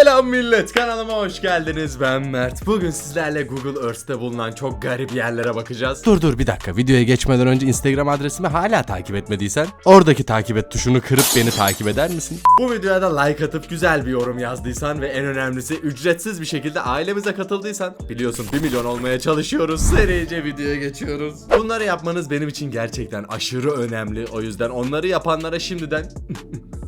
Selam millet kanalıma hoş geldiniz. Ben Mert. Bugün sizlerle Google Earth'te bulunan çok garip yerlere bakacağız. Dur dur bir dakika. Videoya geçmeden önce Instagram adresimi hala takip etmediysen oradaki takip et tuşunu kırıp beni takip eder misin? Bu videoya da like atıp güzel bir yorum yazdıysan ve en önemlisi ücretsiz bir şekilde ailemize katıldıysan Biliyorsun 1 milyon olmaya çalışıyoruz. Serice videoya geçiyoruz. Bunları yapmanız benim için gerçekten aşırı önemli. O yüzden onları yapanlara şimdiden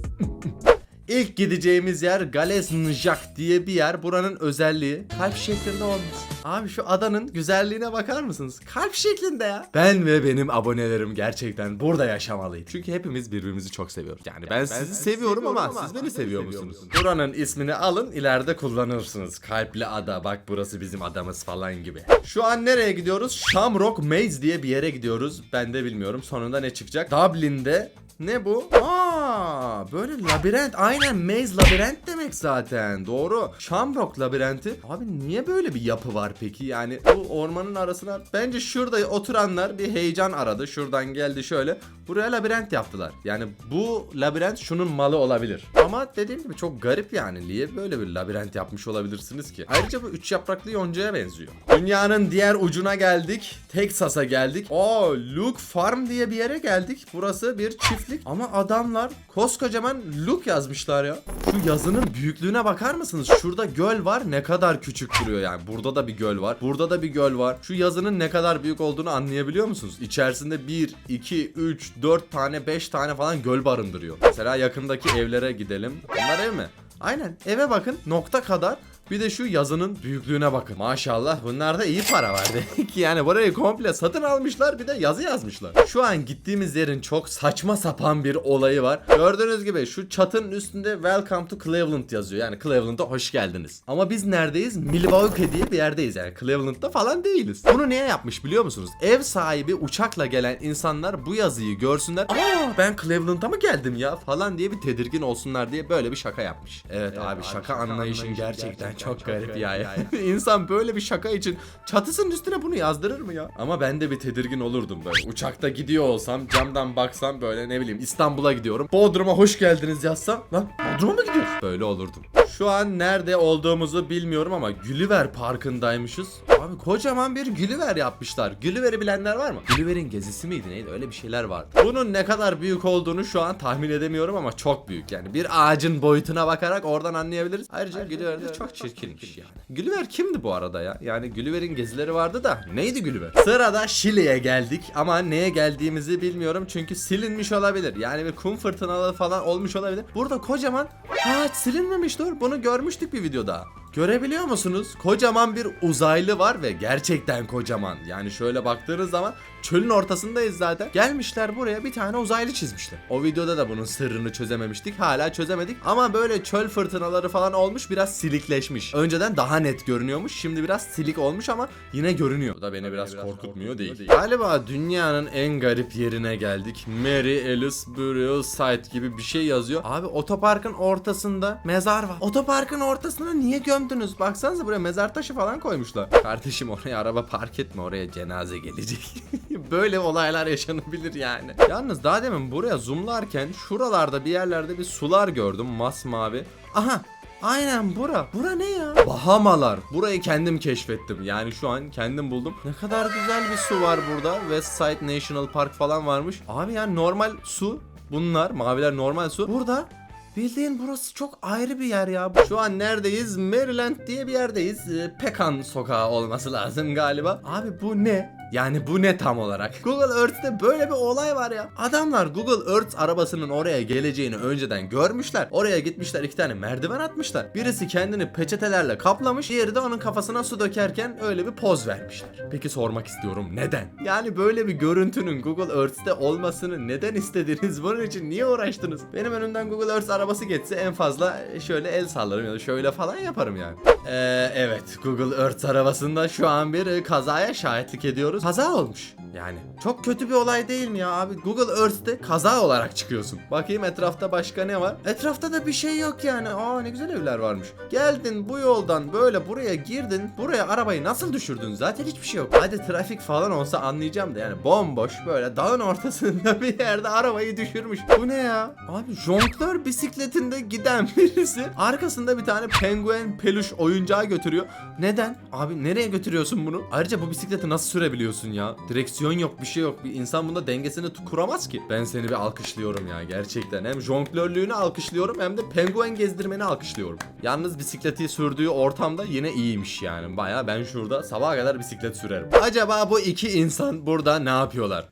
İlk gideceğimiz yer Gales Njak diye bir yer. Buranın özelliği kalp şeklinde olmuş. Abi şu adanın güzelliğine bakar mısınız? Kalp şeklinde ya. Ben ve benim abonelerim gerçekten burada yaşamalıydı. Çünkü hepimiz birbirimizi çok seviyoruz. Yani ben, sizi seviyorum ama, siz beni seviyor musunuz? Buranın ismini alın ileride kullanırsınız. Kalpli ada bak burası bizim adamız falan gibi. Şu an nereye gidiyoruz? Shamrock Maze diye bir yere gidiyoruz. Ben de bilmiyorum sonunda ne çıkacak. Dublin'de ne bu? Aa, böyle labirent. Aynen maze labirent demek zaten. Doğru. Shamrock labirenti. Abi niye böyle bir yapı var peki? Yani bu ormanın arasına bence şurada oturanlar bir heyecan aradı. Şuradan geldi şöyle. Buraya labirent yaptılar. Yani bu labirent şunun malı olabilir. Ama dediğim gibi çok garip yani. Niye böyle bir labirent yapmış olabilirsiniz ki? Ayrıca bu üç yapraklı yoncaya benziyor. Dünyanın diğer ucuna geldik. Texas'a geldik. Aa, Luke Farm diye bir yere geldik. Burası bir çiftlik. Ama adamlar koskocaman Luke yazmışlar ya. Şu yazının büyüklüğüne bakar mısınız? Şurada göl var. Ne kadar küçük duruyor yani. Burada da bir göl var. Burada da bir göl var. Şu yazının ne kadar büyük olduğunu anlayabiliyor musunuz? İçerisinde 1, 2, 3, 4 tane, 5 tane falan göl barındırıyor. Mesela yakındaki evlere gidelim. Bunlar ev mi? Aynen eve bakın nokta kadar bir de şu yazının büyüklüğüne bakın. Maşallah bunlarda iyi para var ki yani burayı komple satın almışlar bir de yazı yazmışlar. Şu an gittiğimiz yerin çok saçma sapan bir olayı var. Gördüğünüz gibi şu çatının üstünde Welcome to Cleveland yazıyor. Yani Cleveland'a hoş geldiniz. Ama biz neredeyiz? Milwaukee diye bir yerdeyiz yani. Cleveland'da falan değiliz. Bunu niye yapmış biliyor musunuz? Ev sahibi uçakla gelen insanlar bu yazıyı görsünler. Aa ben Cleveland'a mı geldim ya falan diye bir tedirgin olsunlar diye böyle bir şaka yapmış. Evet, abi, şaka, anlayışın gerçekten, çok, garip, ya. İnsan böyle bir şaka için çatısının üstüne bunu yazdırır mı ya? Ama ben de bir tedirgin olurdum böyle. Uçakta gidiyor olsam camdan baksam böyle ne bileyim İstanbul'a gidiyorum. Bodrum'a hoş geldiniz yazsam lan Bodrum'a mı gidiyoruz? Böyle olurdum. Şu an nerede olduğumuzu bilmiyorum ama Gülliver Parkı'ndaymışız. Abi kocaman bir Gülliver yapmışlar. Gülliver'i bilenler var mı? Gülliver'in gezisi miydi neydi? Öyle bir şeyler vardı. Bunun ne kadar büyük olduğunu şu an tahmin edemiyorum ama çok büyük yani. Bir ağacın boyutuna bakarak oradan anlayabiliriz. Ayrıca Gülliver de çok çirkinmiş yani. Gülliver kimdi bu arada ya? Yani Gülliver'in gezileri vardı da neydi Gülliver? Sırada Şili'ye geldik ama neye geldiğimizi bilmiyorum çünkü silinmiş olabilir. Yani bir kum fırtınaları falan olmuş olabilir. Burada kocaman ha silinmemiş dur bunu görmüştük bir videoda. Görebiliyor musunuz? Kocaman bir uzaylı var ve gerçekten kocaman. Yani şöyle baktığınız zaman çölün ortasındayız zaten. Gelmişler buraya bir tane uzaylı çizmişler. O videoda da bunun sırrını çözememiştik. Hala çözemedik. Ama böyle çöl fırtınaları falan olmuş biraz silikleşmiş. Önceden daha net görünüyormuş. Şimdi biraz silik olmuş ama yine görünüyor. Bu da beni biraz, korkutmuyor değil. Galiba dünyanın en garip yerine geldik. Mary Ellis Burial Site gibi bir şey yazıyor. Abi otoparkın ortasında mezar var. Otoparkın ortasına niye gömdünüz? Baksanıza buraya mezar taşı falan koymuşlar. Kardeşim oraya araba park etme oraya cenaze gelecek. Böyle olaylar yaşanabilir yani. Yalnız daha demin buraya zoomlarken şuralarda bir yerlerde bir sular gördüm masmavi. Aha Aynen bura. Bura ne ya? Bahamalar. Burayı kendim keşfettim. Yani şu an kendim buldum. Ne kadar güzel bir su var burada. Westside National Park falan varmış. Abi yani normal su. Bunlar maviler normal su. Burada Bildiğin burası çok ayrı bir yer ya. Şu an neredeyiz? Maryland diye bir yerdeyiz. Ee, Pekan sokağı olması lazım galiba. Abi bu ne? Yani bu ne tam olarak? Google Earth'te böyle bir olay var ya. Adamlar Google Earth arabasının oraya geleceğini önceden görmüşler. Oraya gitmişler iki tane merdiven atmışlar. Birisi kendini peçetelerle kaplamış. Diğeri de onun kafasına su dökerken öyle bir poz vermişler. Peki sormak istiyorum neden? Yani böyle bir görüntünün Google Earth'te olmasını neden istediniz? Bunun için niye uğraştınız? Benim önümden Google Earth arabası geçse en fazla şöyle el sallarım ya da şöyle falan yaparım yani. Ee, evet Google Earth arabasında şu an bir e, kazaya şahitlik ediyoruz. Kaza olmuş. Yani çok kötü bir olay değil mi ya abi? Google Earth'te kaza olarak çıkıyorsun. Bakayım etrafta başka ne var? Etrafta da bir şey yok yani. Aa ne güzel evler varmış. Geldin bu yoldan böyle buraya girdin. Buraya arabayı nasıl düşürdün? Zaten hiçbir şey yok. Hadi trafik falan olsa anlayacağım da yani bomboş böyle dağın ortasında bir yerde arabayı düşürmüş. Bu ne ya? Abi jonglör bisikletinde giden birisi arkasında bir tane penguen peluş oyuncağı götürüyor. Neden? Abi nereye götürüyorsun bunu? Ayrıca bu bisikleti nasıl sürebiliyorsun ya? Direksiyon yok bir şey yok. Bir insan bunda dengesini kuramaz ki. Ben seni bir alkışlıyorum ya gerçekten. Hem jonglörlüğünü alkışlıyorum hem de penguen gezdirmeni alkışlıyorum. Yalnız bisikleti sürdüğü ortamda yine iyiymiş yani. Baya ben şurada sabaha kadar bisiklet sürerim. Acaba bu iki insan burada ne yapıyorlar?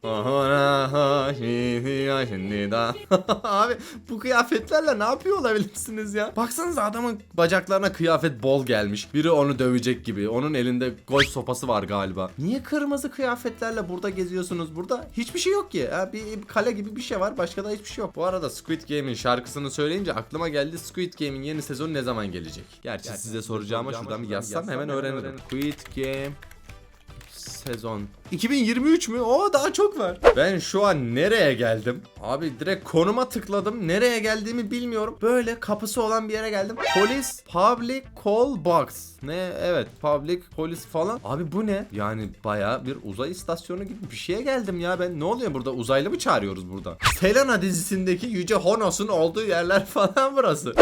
Abi bu kıyafetlerle ne yapıyor olabilirsiniz ya? Baksanıza adamın bacaklarına kıyafet bol gelmiş. Biri onu dövecek gibi. Onun elinde golf sopası var galiba. Niye kırmızı kıyafetlerle burada geziyorsunuz? Burada hiçbir şey yok ki. Ha, bir kale gibi bir şey var. Başka da hiçbir şey yok. Bu arada Squid Game'in şarkısını söyleyince aklıma geldi. Squid Game'in yeni sezonu ne zaman gelecek? Gerçi size soracağıma şuradan bir yazsam hemen öğrenirim. Squid Game sezon. 2023 mü? O daha çok var. Ben şu an nereye geldim? Abi direkt konuma tıkladım. Nereye geldiğimi bilmiyorum. Böyle kapısı olan bir yere geldim. Polis Public Call Box. Ne? Evet. Public Polis falan. Abi bu ne? Yani baya bir uzay istasyonu gibi bir şeye geldim ya ben. Ne oluyor burada? Uzaylı mı çağırıyoruz burada? Selena dizisindeki Yüce Honos'un olduğu yerler falan burası.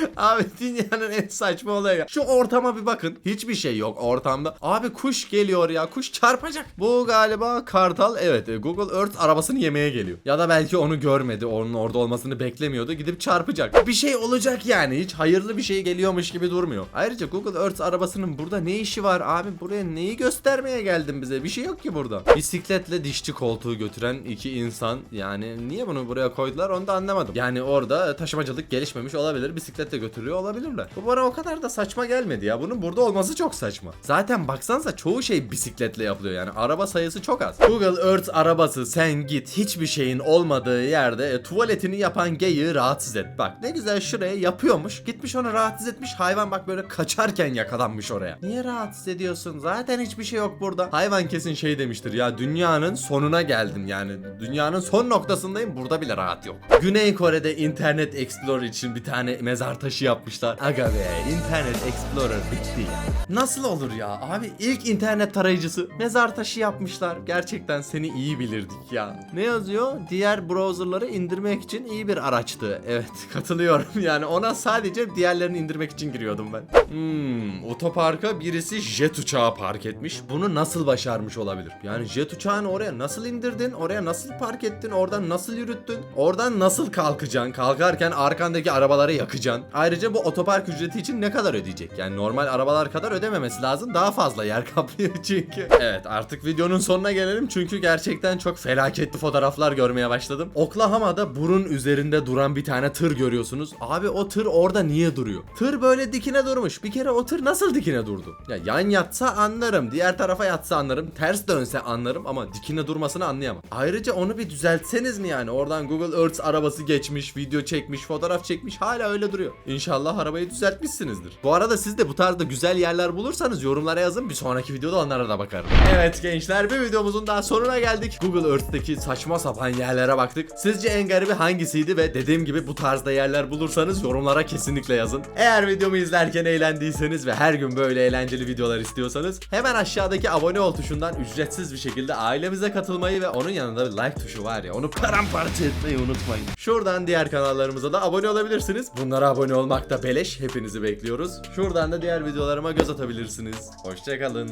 Abi dünyanın en saçma olayı. Şu ortama bir bakın. Hiçbir şey yok ortamda. Abi kuş geliyor ya. Kuş çarpacak. Bu galiba kartal. Evet e, Google Earth arabasını yemeye geliyor. Ya da belki onu görmedi. Onun orada olmasını beklemiyordu. Gidip çarpacak. Bir şey olacak yani. Hiç hayırlı bir şey geliyormuş gibi durmuyor. Ayrıca Google Earth arabasının burada ne işi var abi? Buraya neyi göstermeye geldin bize? Bir şey yok ki burada. Bisikletle dişçi koltuğu götüren iki insan. Yani niye bunu buraya koydular onu da anlamadım. Yani orada taşımacılık gelişmemiş olabilir. Bisikletle götürüyor olabilirler. Bu bana o kadar da saçma gelmedi ya. Bunun burada olması çok saçma. Zaten baksanıza çoğu şey bisikletle yapılıyor yani. Araba sayısı çok az. Google Earth arabası sen git hiçbir şeyin olmadığı yerde e, tuvaletini yapan geyiği rahatsız et. Bak ne güzel şuraya yapıyormuş. Gitmiş onu rahatsız etmiş. Hayvan bak böyle kaçarken yakalanmış oraya. Niye rahatsız ediyorsun? Zaten hiçbir şey yok burada. Hayvan kesin şey demiştir ya dünyanın sonuna geldim yani. Dünyanın son noktasındayım. Burada bile rahat yok. Güney Kore'de Internet Explorer için bir tane mezar taşı yapmışlar. Aga be Internet Explorer bitti ya. Nasıl olur ya? Abi ilk internet tarayıcısı mezar taşı yapmışlar. Gerçekten seni iyi bilirdik ya. Ne yazıyor? Diğer browserları indirmek için iyi bir araçtı. Evet katılıyorum. Yani ona sadece diğerlerini indirmek için giriyordum ben. Hmm, otoparka birisi jet uçağı park etmiş. Bunu nasıl başarmış olabilir? Yani jet uçağını oraya nasıl indirdin? Oraya nasıl park ettin? Oradan nasıl yürüttün? Oradan nasıl kalkacaksın? Kalkarken arkandaki arabaları yakacaksın. Ayrıca bu otopark ücreti için ne kadar ödeyecek? Yani normal arabalar kadar ödememesi lazım. Daha fazla yer kaplıyor çünkü. Evet artık videonun sonuna gelelim. Çünkü gerçekten çok felaketli fotoğraflar görmeye başladım. Oklahoma'da burun üzerinde duran bir tane tır görüyorsunuz. Abi o tır orada niye duruyor? Tır böyle dikine durmuş. Bir kere o tır nasıl dikine durdu? Ya yan yatsa anlarım. Diğer tarafa yatsa anlarım. Ters dönse anlarım ama dikine durmasını anlayamam. Ayrıca onu bir düzeltseniz mi yani? Oradan Google Earth arabası geçmiş, video çekmiş, fotoğraf çekmiş. Hala öyle duruyor. İnşallah arabayı düzeltmişsinizdir. Bu arada siz de bu tarzda güzel yerler bulursanız yorumlara yazın. Bir sonraki videoda onlara da bakarım. Evet gençler bir videomuzun daha sonuna geldik. Google Earth'teki saçma sapan yerlere baktık. Sizce en garibi hangisiydi ve dediğim gibi bu tarzda yerler bulursanız yorumlara kesinlikle yazın. Eğer videomu izlerken eğlendiyseniz ve her gün böyle eğlenceli videolar istiyorsanız hemen aşağıdaki abone ol tuşundan ücretsiz bir şekilde ailemize katılmayı ve onun yanında bir like tuşu var ya onu paramparça etmeyi unutmayın. Şuradan diğer kanallarımıza da abone olabilirsiniz. Bunlara abone olmak da beleş. Hepinizi bekliyoruz. Şuradan da diğer videolarıma göz atabilirsiniz. Hoşçakalın.